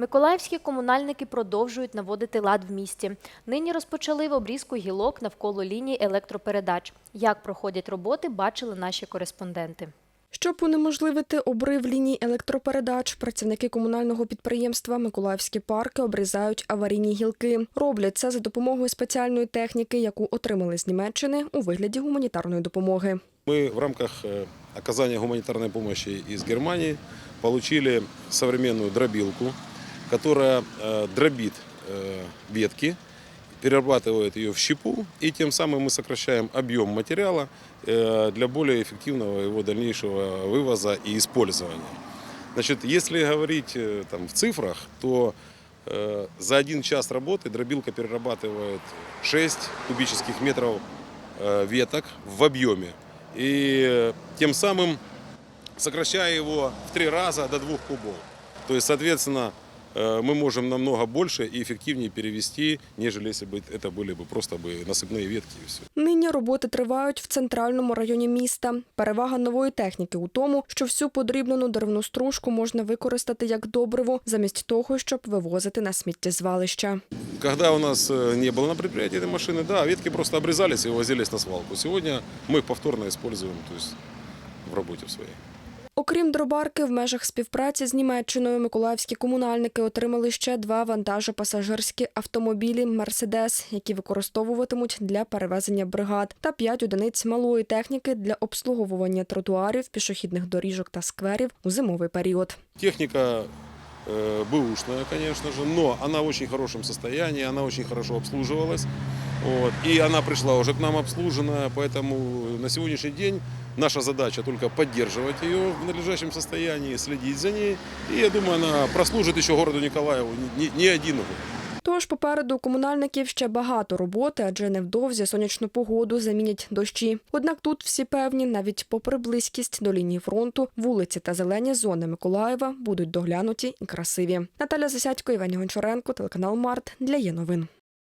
Миколаївські комунальники продовжують наводити лад в місті. Нині розпочали в обрізку гілок навколо ліній електропередач. Як проходять роботи, бачили наші кореспонденти. Щоб унеможливити обрив ліній електропередач, працівники комунального підприємства Миколаївські парки обрізають аварійні гілки. Роблять це за допомогою спеціальної техніки, яку отримали з Німеччини у вигляді гуманітарної допомоги. Мы в рамках э, оказания гуманитарной помощи из Германии получили современную дробилку, которая э, дробит э, ветки, перерабатывает ее в щепу, и тем самым мы сокращаем объем материала э, для более эффективного его дальнейшего вывоза и использования. Значит, если говорить там, в цифрах, то за один час работы дробилка перерабатывает 6 кубических метров веток в объеме. И тем самым сокращая его в три раза до двух кубов. То есть, соответственно, мы можем намного больше и эффективнее перевести, нежели если бы это были бы просто бы насыпные ветки и все. Нині роботи тривають в центральному районі міста. Перевага нової техніки у тому, що всю подрібнену деревну стружку можна використати як добриво, замість того, щоб вивозити на сміттєзвалища. Когда у нас э, не было на предприятии этой машины, да, ветки просто обрезались и возились на свалку. Сегодня мы их повторно используем то есть, в работе в своей. Окрім дробарки, в межах співпраці з Німеччиною миколаївські комунальники отримали ще два вантажопасажирські автомобілі Мерседес, які використовуватимуть для перевезення бригад, та п'ять одиниць малої техніки для обслуговування тротуарів, пішохідних доріжок та скверів у зимовий період. Техника э, бэушная, конечно же, но в очень хорошем состоянии, она очень хорошо обслуживалась. Вот, и она пришла уже к нам обслуженная, поэтому на сегодняшний день наша задача только поддерживать ее в надлежащем состоянии, следить за ней. И я думаю, она прослужит еще городу Николаеву не, не- один год. Тож попереду комунальників ще багато роботи, адже невдовзі сонячну погоду замінять дощі. Однак тут всі певні, навіть попри близькість до лінії фронту, вулиці та зелені зони Миколаєва будуть доглянуті і красиві. Наталя Засядько, Євгеній Гончаренко, телеканал Март для є новин.